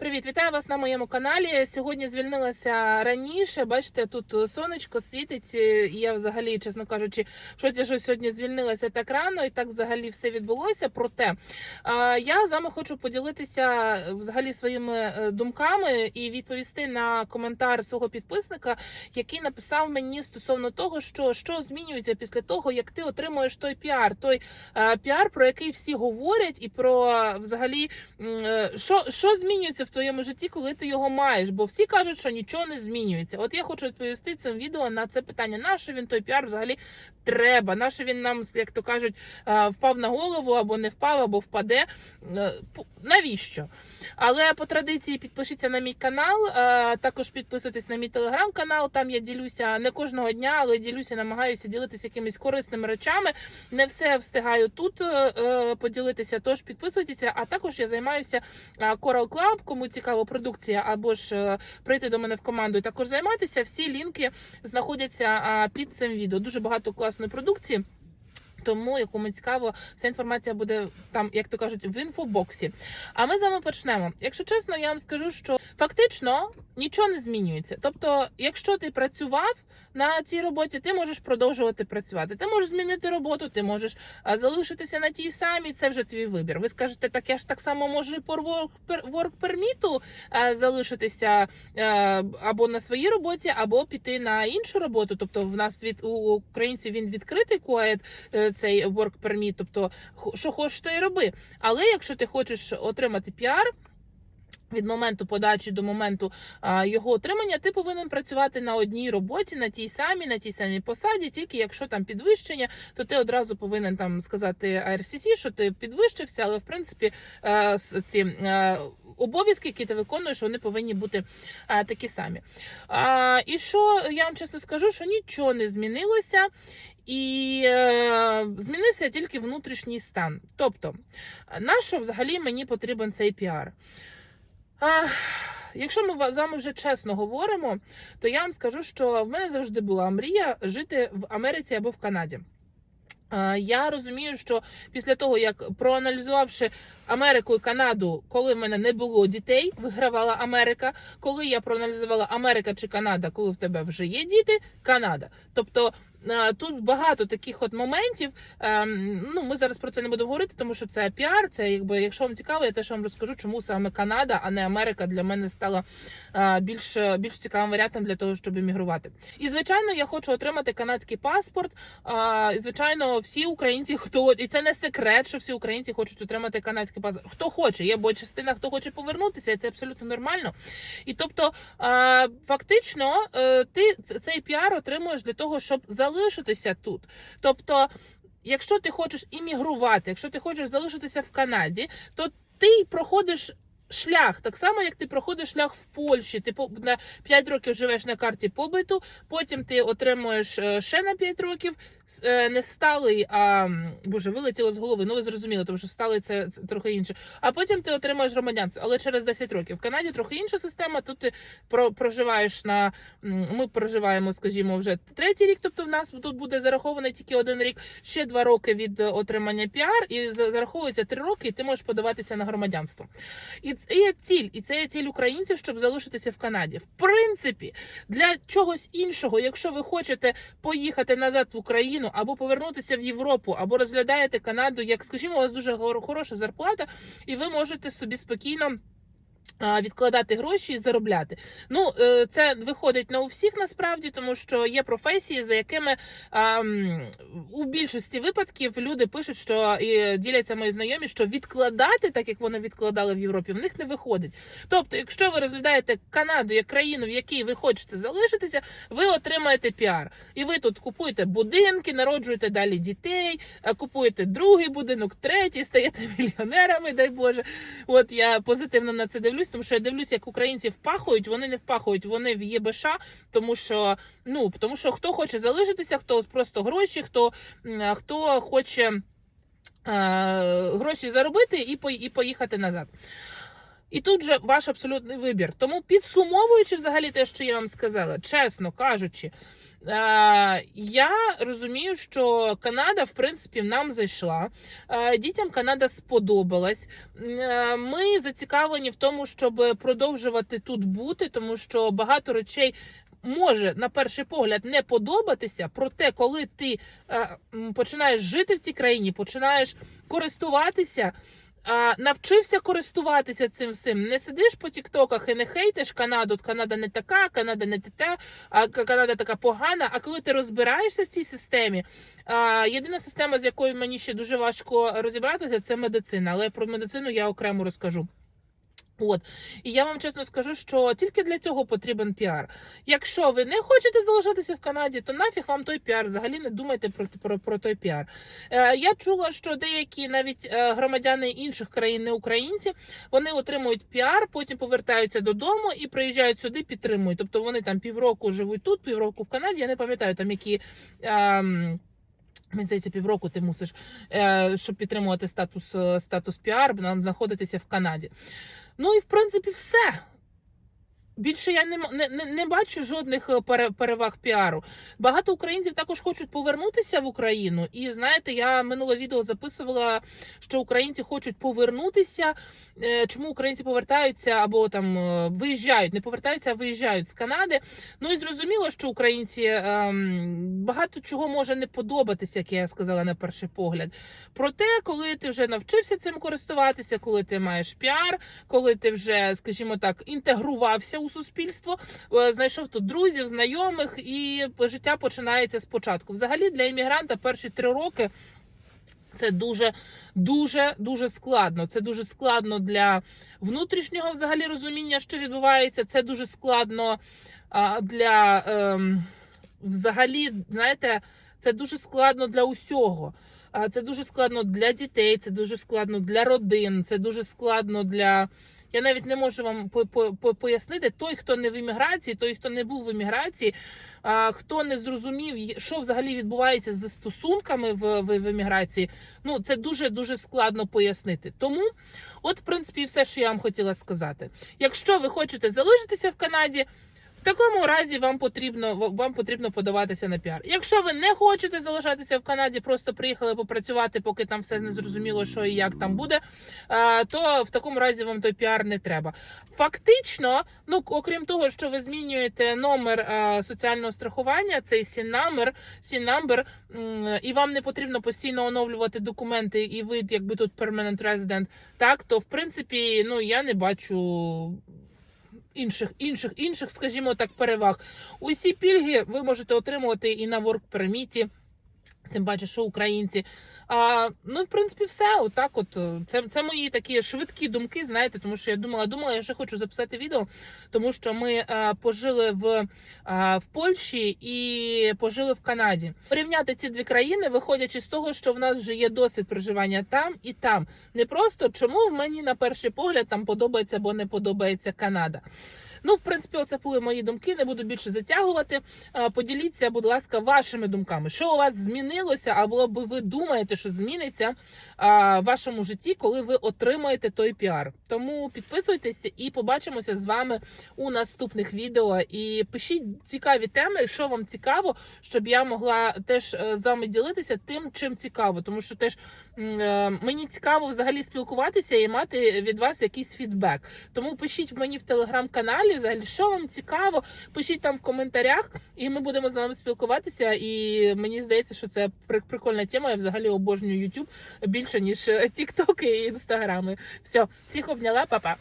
Привіт, вітаю вас на моєму каналі. Сьогодні звільнилася раніше. Бачите, тут сонечко світить. І я взагалі, чесно кажучи, шоці, що сьогодні звільнилася так рано, і так взагалі все відбулося. Проте е, я з вами хочу поділитися е, взагалі своїми е, думками і відповісти на коментар свого підписника, який написав мені стосовно того, що що змінюється після того, як ти отримуєш той піар, той е, піар, про який всі говорять, і про е, взагалі е, що, що змінюється в твоєму житті, коли ти його маєш? Бо всі кажуть, що нічого не змінюється. От я хочу відповісти цим відео на це питання. Нащо він той піар взагалі треба? Нащо він нам, як то кажуть, е, впав на голову або не впав, або впаде? Е, Навіщо? Але по традиції підпишіться на мій канал. е, Також підписуйтесь на мій телеграм-канал. Там я ділюся не кожного дня, але ділюся, намагаюся ділитися якимись корисними речами. Не все встигаю тут е, е, поділитися. Тож підписуйтеся. А також я займаюся Coral Club, кому цікава продукція, або ж прийти до мене в команду і також займатися. Всі лінки знаходяться під цим відео. Дуже багато класної продукції. Тому, якому цікаво, вся інформація буде там, як то кажуть, в інфобоксі. А ми з вами почнемо. Якщо чесно, я вам скажу, що фактично нічого не змінюється. Тобто, якщо ти працював на цій роботі, ти можеш продовжувати працювати. Ти можеш змінити роботу, ти можеш залишитися на тій самій. Це вже твій вибір. Ви скажете, так я ж так само можу і по е, залишитися або на своїй роботі, або піти на іншу роботу. Тобто, в нас від у українців він відкритий кует е, цей work permit, тобто що хочеш, то й роби. Але якщо ти хочеш отримати піар. Від моменту подачі до моменту а, його отримання, ти повинен працювати на одній роботі, на тій самій, на тій самій посаді. Тільки якщо там підвищення, то ти одразу повинен там сказати RCC, що ти підвищився, але в принципі с- ці е, обов'язки, які ти виконуєш, вони повинні бути е, такі самі. А, і що я вам чесно скажу, що нічого не змінилося. І е, змінився тільки внутрішній стан. Тобто, на що взагалі мені потрібен цей піар? А, якщо ми з вами вже чесно говоримо, то я вам скажу, що в мене завжди була мрія жити в Америці або в Канаді. Е, Я розумію, що після того, як проаналізувавши Америку і Канаду, коли в мене не було дітей, вигравала Америка. Коли я проаналізувала Америка чи Канада, коли в тебе вже є діти, Канада. Тобто тут багато таких от моментів. Ем, Ну, ми зараз про це не будемо говорити, тому що це піар. Це якби, якщо вам цікаво, я теж вам розкажу, чому саме Канада, а не Америка для мене стала е, більш, більш цікавим варіантом для того, щоб емігрувати. І звичайно, я хочу отримати канадський паспорт. І, звичайно, всі українці, хто і це не секрет, що всі українці хочуть отримати канадський паспорт. Хто хоче, є бо частина, хто хоче повернутися, і це абсолютно нормально. І тобто, фактично, е, ти цей піар отримуєш для того, щоб залишитися тут. Тобто, якщо ти хочеш іммігрувати, якщо ти хочеш залишитися в Канаді, то ти проходиш. Шлях, так само як ти проходиш шлях в Польщі, ти на 5 років живеш на карті побиту, потім ти отримуєш е, ще на 5 років е, не сталий, а боже, вилетіло з голови. Ну ви зрозуміли, тому що сталий це, трохи інше. А потім ти отримуєш громадянство, але через 10 років. В Канаді трохи інша система. Тут ти про, проживаєш на ми проживаємо, скажімо, вже третій рік. Тобто в нас тут буде зарахований тільки один рік, ще два роки від е, отримання піар, і зараховується три роки, і ти можеш подаватися на громадянство. І це є ціль, і це є ціль українців, щоб залишитися в Канаді. В принципі, для чогось іншого, якщо ви хочете поїхати назад в Україну або повернутися в Європу, або розглядаєте Канаду, як скажімо, у вас дуже хороша зарплата, і ви можете собі спокійно. Відкладати гроші і заробляти. Ну е, це виходить не у всіх насправді, тому що є професії, за якими ам, у більшості випадків люди пишуть, що і діляться мої знайомі, що відкладати, так як вони відкладали в Європі, в них не виходить. Тобто, якщо ви розглядаєте Канаду як країну, в якій ви хочете залишитися, ви отримаєте піар. І ви тут купуєте будинки, народжуєте далі дітей, е, купуєте другий будинок, третій, стаєте мільйонерами, дай Боже. От я позитивно на це дивлюсь, тому що я дивлюсь, як українці впахують, вони не впахують, вони в ЄБШ, тому що ну тому що хто хоче залишитися, хто просто гроші, хто, хто хоче е, гроші заробити і, по- і поїхати назад. І тут же ваш абсолютний вибір. Тому підсумовуючи взагалі те, що я вам сказала, чесно кажучи, Я розумію, що Канада, в принципі, нам зайшла. Е, Дітям Канада сподобалась. Е, Ми зацікавлені в тому, щоб продовжувати тут бути, тому що багато речей. Може на перший погляд не подобатися, проте, коли ти е, починаєш жити в цій країні, починаєш користуватися, а, навчився користуватися цим всім. Не сидиш по тіктоках і не хейтиш Канаду. Канада не така, Канада не те, а Канада така погана. А коли ти розбираєшся в цій системі, а, єдина система, з якою мені ще дуже важко розібратися, це медицина. Але про медицину я окремо розкажу. От і я вам чесно скажу, що тільки для цього потрібен піар. Якщо ви не хочете залишатися в Канаді, то нафіг вам той піар. Взагалі не думайте про, про, про той піар. Е, я чула, що деякі навіть е, громадяни інших країн, не українці, вони отримують піар, потім повертаються додому і приїжджають сюди, підтримують. Тобто вони там півроку живуть тут, півроку в Канаді. Я не пам'ятаю там які. ем, Мені здається, півроку ти мусиш, е, щоб підтримувати статус, е, статус піар, знаходитися в Канаді. Ну і в принципі все. Більше я не, не, не, не бачу жодних е, переваг піару. Багато українців також хочуть повернутися в Україну. І знаєте, я минуле відео записувала, що українці хочуть повернутися. Е, Чому українці повертаються або там е, виїжджають, не повертаються, а виїжджають з Канади. Ну і зрозуміло, що українці ем, багато чого може не подобатися, як я сказала на перший погляд. Проте, коли ти вже навчився цим користуватися, коли ти маєш піар, коли ти вже, скажімо так, інтегрувався у суспільство, е, знайшов тут друзів, знайомих, і життя починається спочатку. Взагалі для іммігранта перші три роки. Це дуже дуже дуже складно. Це дуже складно для внутрішнього взагалі розуміння, що відбувається. Це дуже складно для ем, взагалі, знаєте, це дуже складно для усього. Це дуже складно для дітей, це дуже складно для родин, це дуже складно для. Я навіть не можу вам по- по- по- пояснити той, хто не в імміграції, той, хто не був в імміграції, хто не зрозумів, що взагалі відбувається з стосунками в, в, в імміграції. Ну це дуже дуже складно пояснити. Тому, от, в принципі, все, що я вам хотіла сказати. Якщо ви хочете залишитися в Канаді. В такому разі вам потрібно вам потрібно подаватися на піар. Якщо ви не хочете залишатися в Канаді, просто приїхали попрацювати, поки там все не зрозуміло, що і як там буде, е, то в такому разі вам той піар не треба. Фактично, ну окрім того, що ви змінюєте номер е, соціального страхування, цей сін-номер, і вам не потрібно постійно оновлювати документи, і ви якби тут permanent resident, так то в принципі, ну я не бачу інших, інших, інших, скажімо так, переваг. Усі пільги ви можете отримувати і на work permit, Тим паче, що українці. А, ну, в принципі, все. Отак, от е, це, це мої такі швидкі думки. Знаєте, тому що я думала, думала, я ще хочу записати відео, тому що ми е, пожили в, е, в Польщі і пожили в Канаді. Порівняти ці дві країни, виходячи з того, що в нас вже є досвід проживання там і там. Не просто чому в мені на перший погляд там подобається або не подобається Канада. Ну, в принципі, оце були мої думки. Не буду більше затягувати. Поділіться, будь ласка, вашими думками. Що у вас змінилося, або ви думаєте, що зміниться вашому житті, коли ви отримаєте той піар. Тому підписуйтесь і побачимося з вами у наступних відео. І пишіть цікаві теми, що вам цікаво, щоб я могла теж е, з вами ділитися тим, чим цікаво. Тому що теж е, мені цікаво взагалі спілкуватися і мати від вас якийсь фідбек. Тому пишіть мені в телеграм-каналі, взагалі, що вам цікаво, пишіть там в коментарях, і ми будемо з вами спілкуватися. І мені здається, що це прикольна тема. Я взагалі обожнюю YouTube більше ніж TikTok і інстаграми. Все, всіх обняла, па-па.